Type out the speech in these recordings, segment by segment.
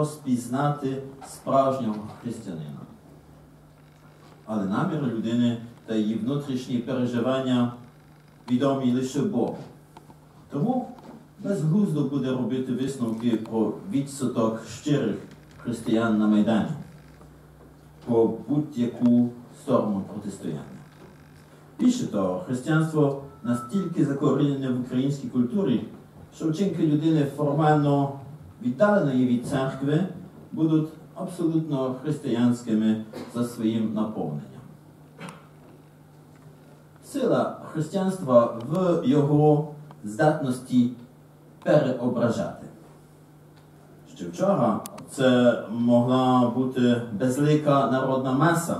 розпізнати справжнього християнина. Але наміри людини та її внутрішні переживання відомі лише Богу. Тому безглуздо буде робити висновки про відсоток щирих християн на Майдані, по будь-яку сторону протистояння. Більше того, християнство настільки закорінене в українській культурі, що вчинки людини формально віддаленої від церкви будуть абсолютно християнськими за своїм наповненням. Сила християнства в його здатності переображати. Ще вчора це могла бути безлика народна маса.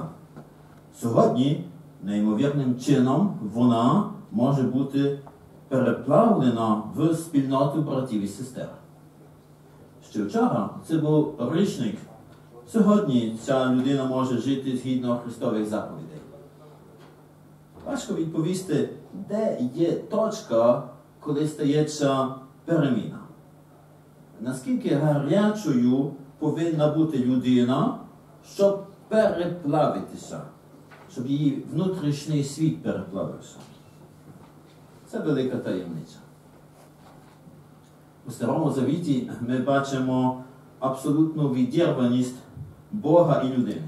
Сьогодні, неймовірним чином, вона може бути переплавлена в спільноту братів і сестер. Ще вчора це був річник. Сьогодні ця людина може жити згідно Христових заповідей. Важко відповісти, де є точка, коли стається переміна. Наскільки гарячою повинна бути людина, щоб переплавитися, щоб її внутрішній світ переплавився. Це велика таємниця. У Старому Завіті ми бачимо абсолютну відірваність Бога і людини.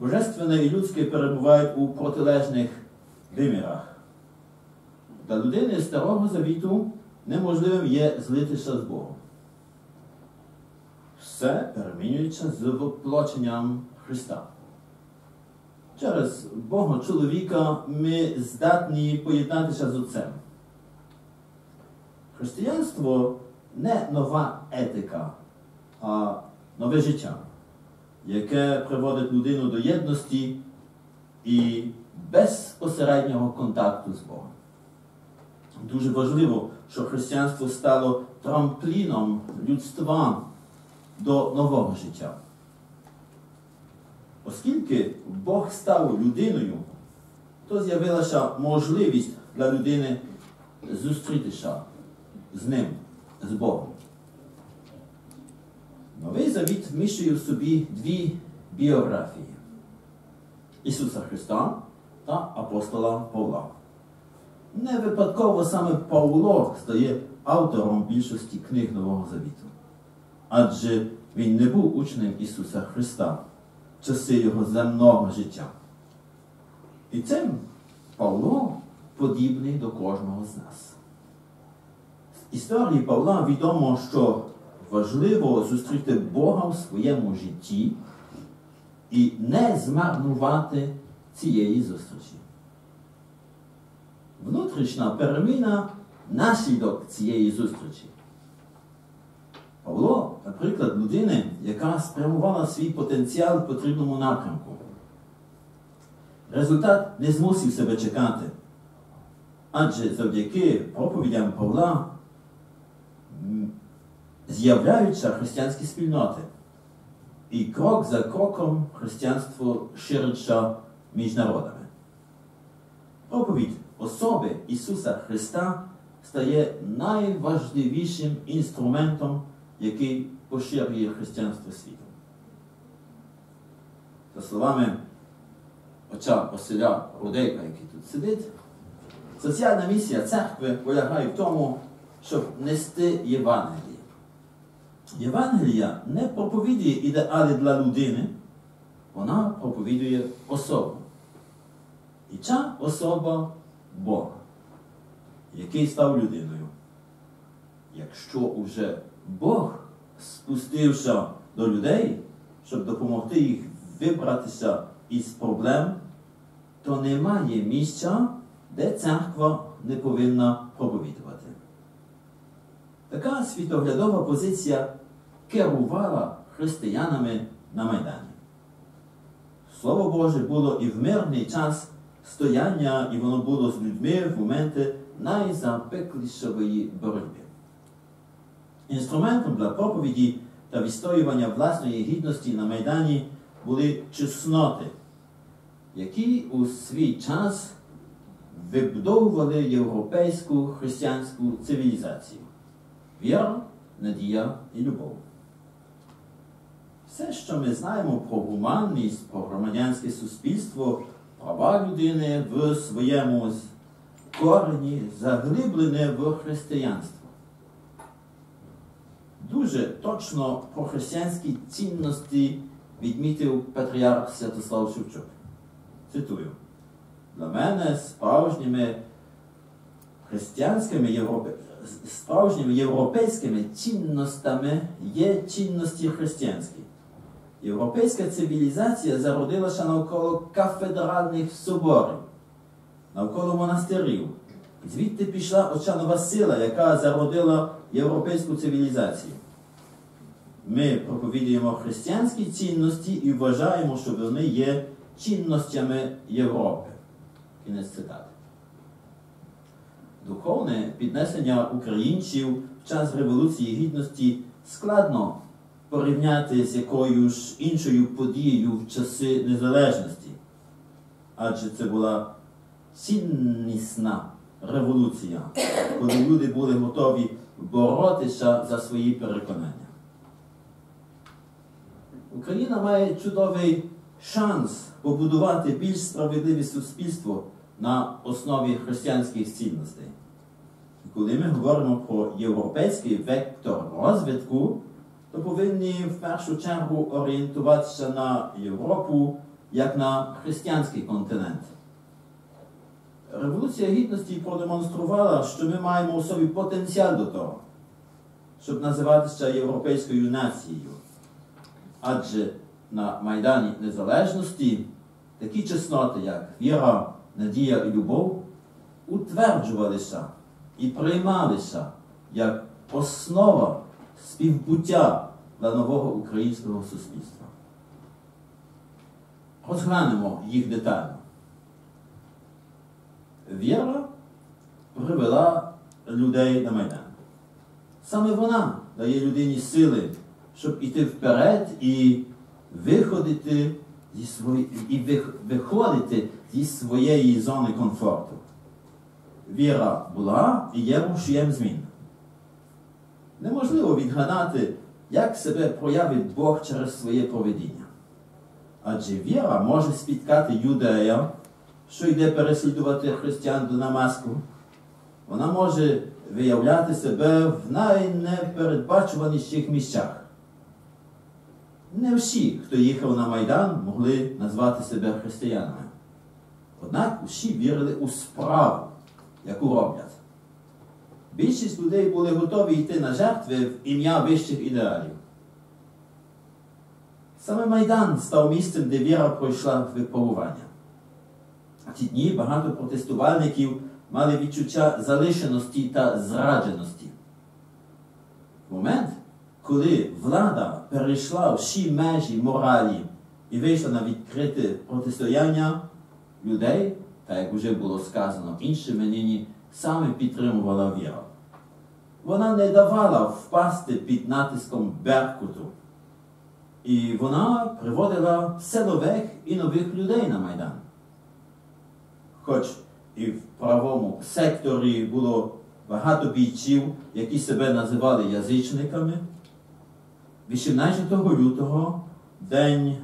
Божественне і людське перебувають у протилежних вимірах. Для людини Старого Завіту неможливим є злитися з Богом. Все перемінюється з воплоченням Христа. Через Бога чоловіка ми здатні поєднатися з Отцем. Християнство не нова етика, а нове життя, яке приводить людину до єдності і безпосереднього контакту з Богом. Дуже важливо, що християнство стало трампліном людства до нового життя. Оскільки Бог став людиною, то з'явилася можливість для людини зустрітися з ним, з Богом. Новий Завіт вміщує в собі дві біографії Ісуса Христа та апостола Павла. Не випадково саме Павло стає автором більшості книг Нового Завіту. Адже він не був учнем Ісуса Христа в часи Його земного життя. І цим Павло подібний до кожного з нас. Історії Павла відомо, що важливо зустріти Бога в своєму житті і не змарнувати цієї зустрічі. Внутрішня переміна наслідок цієї зустрічі. Павло, наприклад, людини, яка спрямувала свій потенціал в потрібному напрямку. Результат не змусив себе чекати. Адже завдяки проповідям Павла з'являються християнські спільноти. І крок за кроком християнство шириться між народами. Проповідь особи Ісуса Христа стає найважливішим інструментом, який поширює християнство світом. За словами отця Василя Рудейка, який тут сидить, соціальна місія церкви полягає в тому, щоб нести Євангеліє. Євангелія не проповідує ідеали для людини, вона проповідує особу. І ця особа Бог, який став людиною. Якщо уже Бог спустився до людей, щоб допомогти їх вибратися із проблем, то немає місця, де церква не повинна проповідувати. Така світоглядова позиція керувала християнами на Майдані. Слово Боже було і в мирний час стояння, і воно було з людьми в моменти найзапеклішої боротьби. Інструментом для проповіді та відстоювання власної гідності на Майдані були чесноти, які у свій час вибудовували європейську християнську цивілізацію. Віра, надія і любов. Все, що ми знаємо про гуманність, про громадянське суспільство, права людини в своєму корені заглиблене в християнство. Дуже точно про християнські цінності відмітив патріарх Святослав Шевчук. Цитую. Для мене справжніми християнськими європе... справжніми європейськими цінностями є цінності християнські. Європейська цивілізація зародилася навколо кафедральних соборів, навколо монастирів. Звідти пішла очанова сила, яка зародила європейську цивілізацію. Ми проповідуємо християнські цінності і вважаємо, що вони є цінностями Європи. Кінець цитати. Духовне піднесення українців в час Революції Гідності складно порівняти з якоюсь іншою подією в часи незалежності. Адже це була ціннісна революція, коли люди були готові боротися за свої переконання. Україна має чудовий шанс побудувати більш справедливе суспільство на основі християнських цінностей. Коли ми говоримо про європейський вектор розвитку, то повинні в першу чергу орієнтуватися на Європу як на християнський континент. Революція Гідності продемонструвала, що ми маємо у собі потенціал до того, щоб називатися європейською нацією. Адже на Майдані Незалежності такі чесноти, як віра, надія і любов, утверджувалися і приймалися як основа співбуття для нового українського суспільства. Розглянемо їх детально. Віра привела людей на Майдан. Саме вона дає людині сили, щоб іти вперед і виходити зі свої, і виходити зі своєї зони комфорту. Віра була і є рушієм змін. Неможливо відгадати, як себе проявить Бог через своє поведіння. Адже віра може спіткати юдея, що йде переслідувати християн до Намаску. Вона може виявляти себе в найнепередбачуваніших місцях. Не всі, хто їхав на Майдан, могли назвати себе християнами. Однак усі вірили у справу, яку роблять. Більшість людей були готові йти на жертви в ім'я вищих ідеалів. Саме Майдан став місцем, де віра пройшла випробування. А ті дні багато протестувальників мали відчуття залишеності та зрадженості. Момент, коли влада перейшла всі межі моралі і вийшла на відкрите протистояння людей, так як вже було сказано іншими нині, саме підтримувала віра. Вона не давала впасти під натиском Беркуту. І вона приводила все нових і нових людей на Майдан. Хоч і в правому секторі було багато бійців, які себе називали язичниками, 18 лютого, день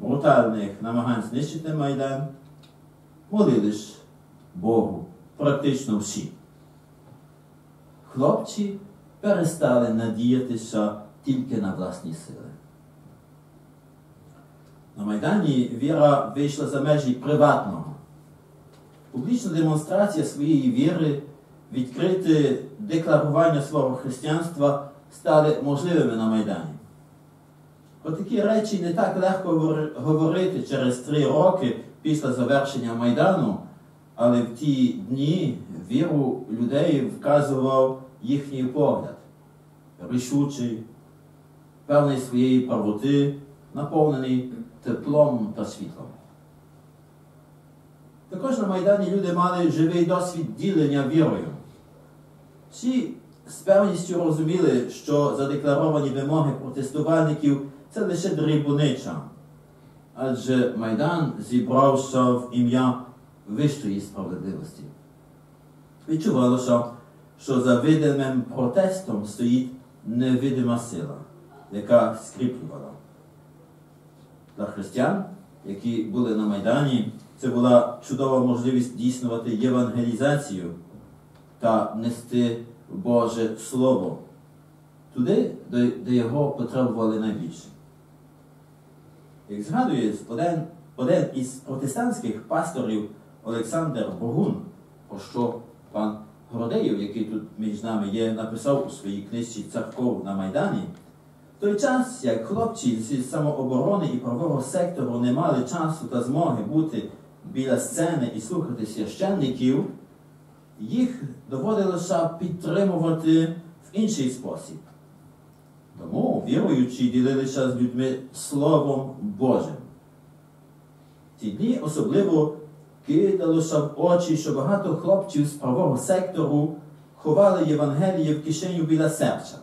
брутальних намагань знищити Майдан, молились Богу практично всі. Хлопці перестали надіятися тільки на власні сили. На Майдані віра вийшла за межі приватного. Публічна демонстрація своєї віри, відкрите декларування свого християнства стали можливими на Майдані. Про такі речі не так легко говорити через три роки після завершення Майдану, але в ті дні віру людей вказував їхній погляд, рішучий, певний своєї правоти, наповнений теплом та світлом. Також на Майдані люди мали живий досвід ділення вірою. Всі з певністю розуміли, що задекларовані вимоги протестувальників це лише дрібнича, адже Майдан зібрався в ім'я вищої справедливості. Відчувалося, що за видимим протестом стоїть невидима сила, яка скріплювала. Для християн, які були на Майдані, це була чудова можливість дійснувати євангелізацію та нести Боже Слово туди, де його потребували найбільше. Як згадує один, один із протестантських пасторів Олександр Богун, про що пан Городеєв, який тут між нами є, написав у своїй книжці Церков на Майдані, той час, як хлопці зі самооборони і правого сектору не мали часу та змоги бути біля сцени і слухати священників, їх доводилося підтримувати в інший спосіб. Тому віруючі ділилися з людьми Словом Божим. Ці дні особливо кидалося в очі, що багато хлопців з правого сектору ховали Євангеліє в кишеню біля серця.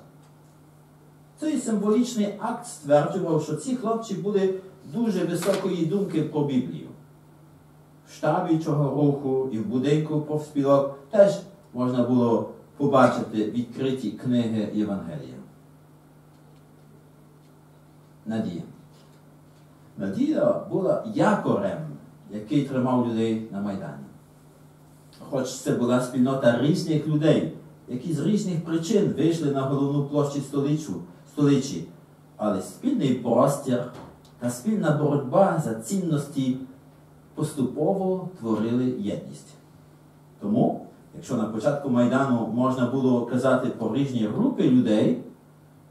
Цей символічний акт стверджував, що ці хлопці були дуже високої думки про Біблію. В штабі цього руху і в будинку профспілок теж можна було побачити відкриті книги Євангелія. Надія. Надія була якорем, який тримав людей на Майдані. Хоч це була спільнота різних людей, які з різних причин вийшли на головну площу столицю, столичі, але спільний простір та спільна боротьба за цінності поступово творили єдність. Тому, якщо на початку Майдану можна було казати про різні групи людей,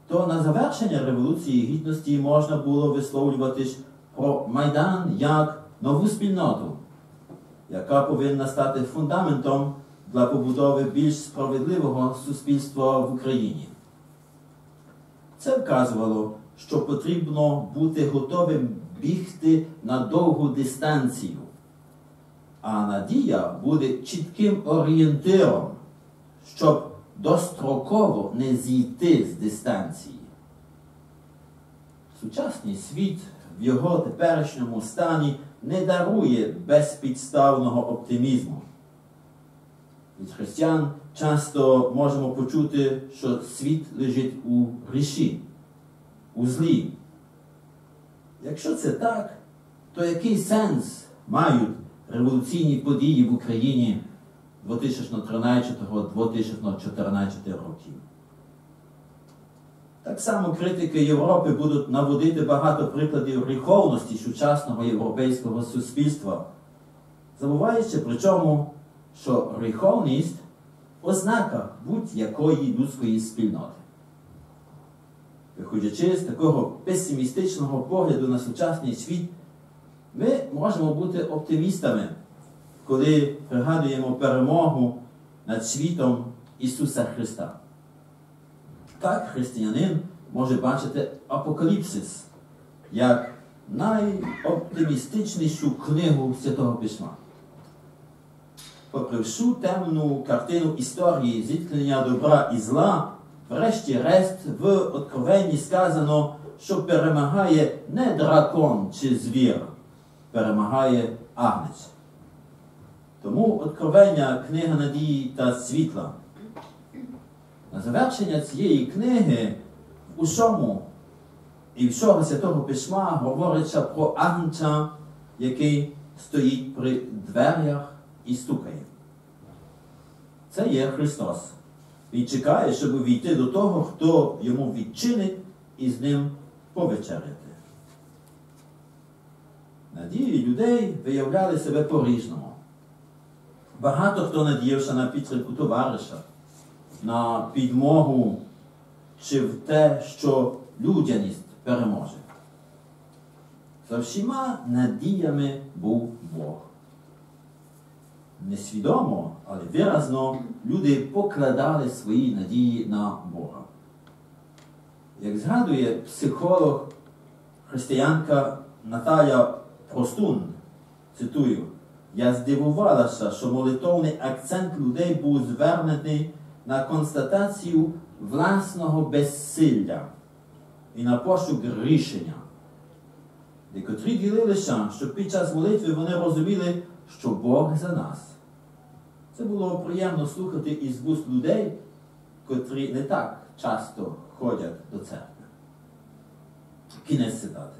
то на завершення Революції Гідності можна було висловлюватись про Майдан як нову спільноту, яка повинна стати фундаментом для побудови більш справедливого суспільства в Україні. Це вказувало, що потрібно бути готовим бігти на довгу дистанцію, а надія буде чітким орієнтиром, щоб достроково не зійти з дистанції. Сучасний світ в його теперішньому стані не дарує безпідставного оптимізму. Від християн часто можемо почути, що світ лежить у гріші, у злі. Якщо це так, то який сенс мають революційні події в Україні 2013-2014 років? Так само критики Європи будуть наводити багато прикладів гріховності сучасного європейського суспільства, забуваючи при чому, що гріховність ознака будь-якої людської спільноти. Виходячи з такого песимістичного погляду на сучасний світ, ми можемо бути оптимістами, коли пригадуємо перемогу над світом Ісуса Христа. Так християнин може бачити апокаліпсис як найоптимістичнішу книгу Святого Письма. Попри всю темну картину історії зіткнення добра і зла, врешті-решт в Откровенні сказано, що перемагає не дракон чи звір, перемагає агнець. Тому откровення книга надії та світла. На завершення цієї книги в усьому і всього Святого Письма говориться про агнця, який стоїть при дверях і стукає. Це є Христос. Він чекає, щоб увійти до того, хто йому відчинить і з ним повечеряти. Надії людей виявляли себе по-різному. Багато хто надіявся на підтримку товариша на підмогу чи в те, що людяність переможе. За всіма надіями був Бог. Несвідомо, але виразно люди покладали свої надії на Бога. Як згадує психолог християнка Наталя Простун, цитую, я здивувалася, що молитовний акцент людей був звернений на констатацію власного безсилля і на пошук рішення. Декотрі ділилися, що під час молитви вони розуміли, що Бог за нас. Це було приємно слухати із вуст людей, котрі не так часто ходять до церкви. Кінець цитати.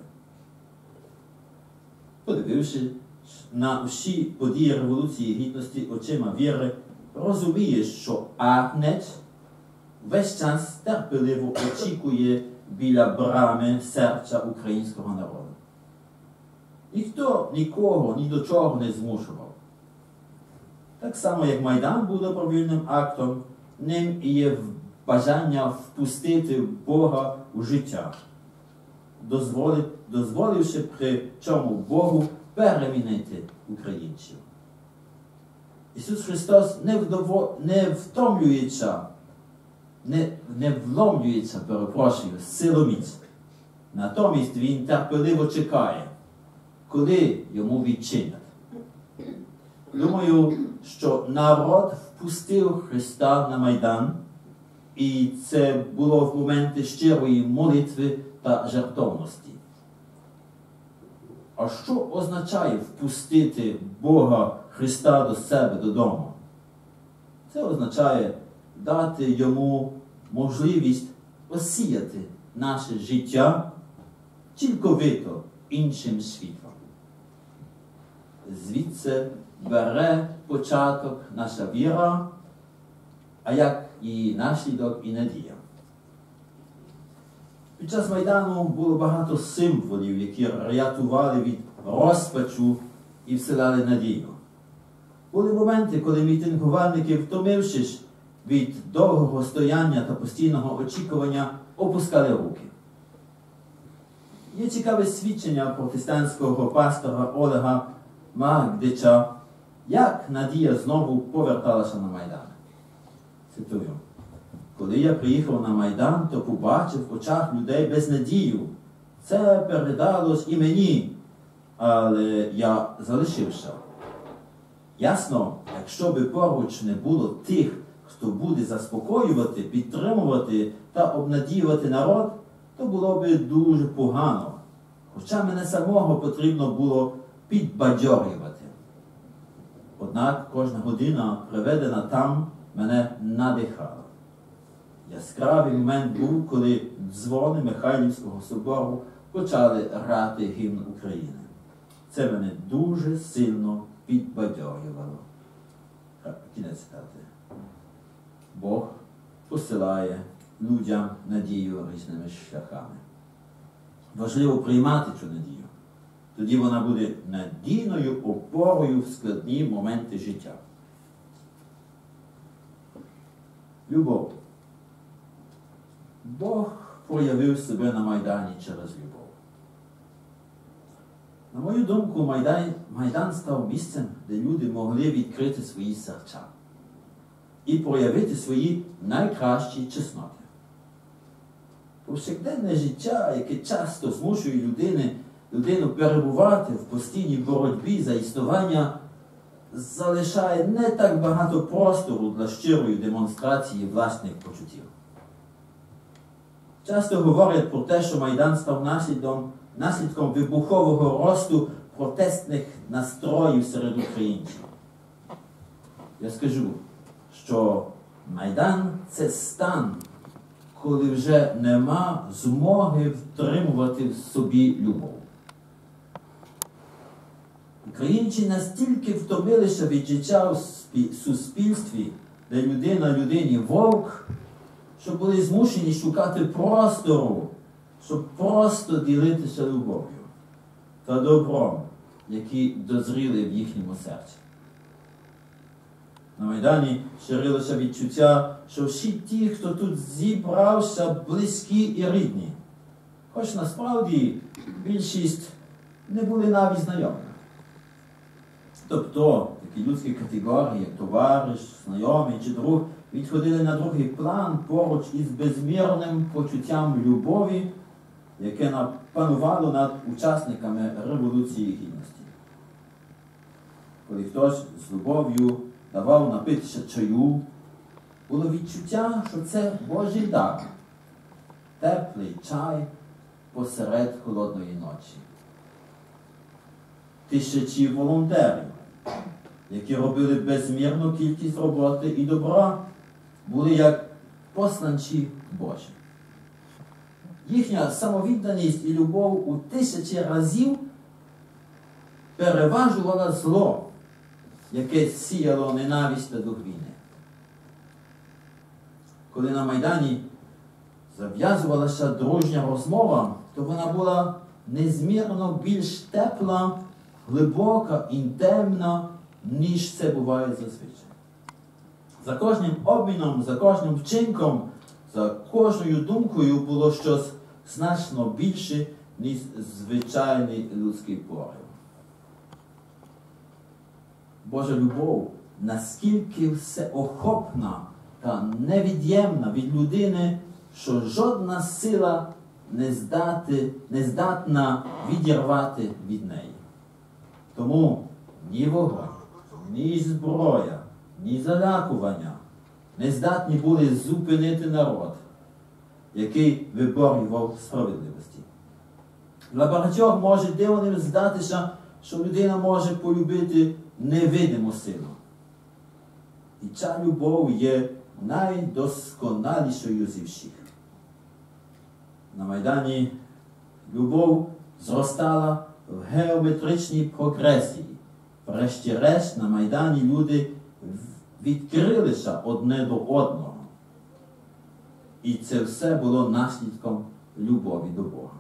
Подививши на всі події Революції Гідності очима віри, розуміє, що Агнець весь час терпеливо очікує біля брами серця українського народу. Ніхто нікого ні до чого не змушував. Так само, як Майдан був добровільним актом, ним і є бажання впустити Бога у життя, дозволивши при чому Богу перемінити українців. Ісус Христос не, вдово, не втомлюється, не, не вломлюється, перепрошую, силоміць. Натомість Він терпеливо чекає, коли йому відчинять. Думаю, що народ впустив Христа на Майдан, і це було в моменти щирої молитви та жертовності. А що означає впустити Бога Христа до себе додому? Це означає дати йому можливість осіяти наше життя цілковито іншим світлом. Звідси бере початок наша віра, а як і наслідок, і надія. Під час Майдану було багато символів, які рятували від розпачу і вселяли надію. Були моменти, коли мітингувальники, втомившись від довгого стояння та постійного очікування, опускали руки. Є цікаве свідчення протестантського пастора Олега Магдича, як Надія знову поверталася на Майдан. Цитую. Коли я приїхав на Майдан, то побачив в очах людей безнадію. Це передалось і мені, але я залишився. Ясно, якщо би поруч не було тих, хто буде заспокоювати, підтримувати та обнадіювати народ, то було би дуже погано. Хоча мене самого потрібно було підбадьорювати. Однак кожна година, проведена там, мене надихала. Яскравий момент був, коли дзвони Михайлівського собору почали грати гімн України. Це мене дуже сильно підбадьорювало. Кінець цитати. Бог посилає людям надію різними шляхами. Важливо приймати цю надію. Тоді вона буде надійною опорою в складні моменти життя. Любов. Бог проявив себе на Майдані через любов. На мою думку, Майдан, Майдан став місцем, де люди могли відкрити свої серця і проявити свої найкращі чесноти. Повсякденне життя, яке часто змушує людини, людину перебувати в постійній боротьбі за існування, залишає не так багато простору для щирої демонстрації власних почуттів. Часто говорять про те, що Майдан став наслідком, наслідком вибухового росту протестних настроїв серед українців. Я скажу, що Майдан це стан, коли вже нема змоги втримувати в собі любов. Українці настільки втомилися від життя в суспільстві, де людина людині вовк що були змушені шукати простору, щоб просто ділитися любов'ю та добром, які дозріли в їхньому серці. На Майдані ширилося відчуття, що всі ті, хто тут зібрався, близькі і рідні. Хоч насправді більшість не були навіть знайомі. Тобто такі людські категорії, як товариш, знайомий чи друг, відходили на другий план поруч із безмірним почуттям любові, яке панувало над учасниками Революції Гідності. Коли хтось з любов'ю давав напитися чаю, було відчуття, що це Божий дар, теплий чай посеред холодної ночі. Тисячі волонтерів, які робили безмірну кількість роботи і добра, були як посланці Божі. їхня самовідданість і любов у тисячі разів переважувала зло, яке сіяло ненависть та дух. Коли на Майдані зав'язувалася дружня розмова, то вона була незмірно більш тепла, глибока, інтимна, ніж це буває зазвичай. За кожним обміном, за кожним вчинком, за кожною думкою було щось значно більше, ніж звичайний людський порив. Божа любов наскільки всеохопна та невід'ємна від людини, що жодна сила не, здати, не здатна відірвати від неї. Тому ні вогонь, ні зброя, ні залякування не здатні були зупинити народ, який виборював справедливості. Для багатьох може дивним здатися, що людина може полюбити невидиму силу. І ця любов є найдосконалішою зі всіх. На Майдані любов зростала в геометричній прогресії. Врешті-решт на Майдані люди відкрилися одне до одного. І це все було наслідком любові до Бога.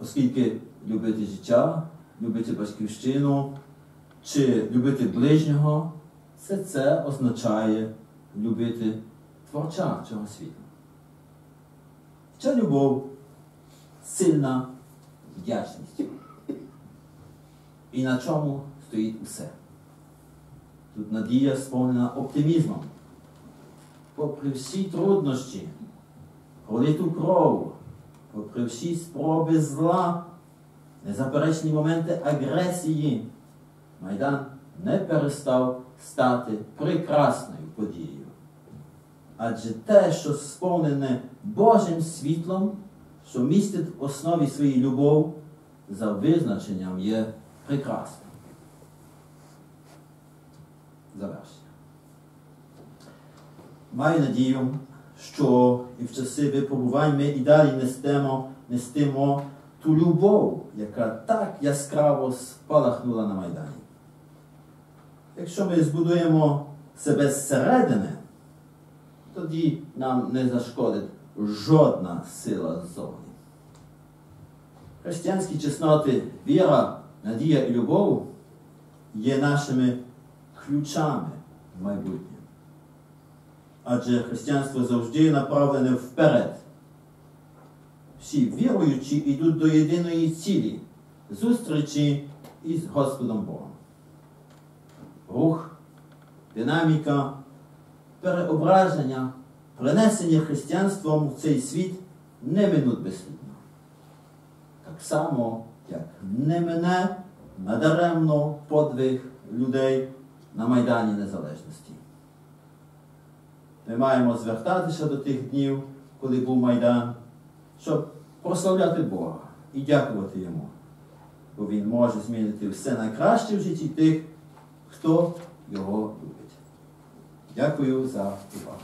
Оскільки любити життя, любити батьківщину чи любити ближнього, все це означає любити Творця цього світу. Ця любов сильна вдячність. І на чому стоїть усе. Тут надія сповнена оптимізмом. Попри всі труднощі, пролиту кров, попри всі спроби зла, незаперечні моменти агресії, Майдан не перестав стати прекрасною подією. Адже те, що сповнене Божим світлом, що містить в основі своїй любов, за визначенням є прекрасним. Завершення. Маю надію, що і в часи випробувань ми і далі нестимо, нестимо ту любов, яка так яскраво спалахнула на Майдані. Якщо ми збудуємо себе зсередини, тоді нам не зашкодить жодна сила ззовні. Християнські чесноти, віра, надія і любов є нашими ключами в майбутнє. Адже християнство завжди направлене вперед. Всі віруючі йдуть до єдиної цілі зустрічі із Господом Богом. Рух, динаміка, переображення, принесення християнством в цей світ не минуть безслідно. Так само, як не мене надаремно подвиг людей на Майдані Незалежності. Ми маємо звертатися до тих днів, коли був Майдан, щоб прославляти Бога і дякувати Йому, бо Він може змінити все найкраще в житті тих, хто його любить. Дякую за увагу.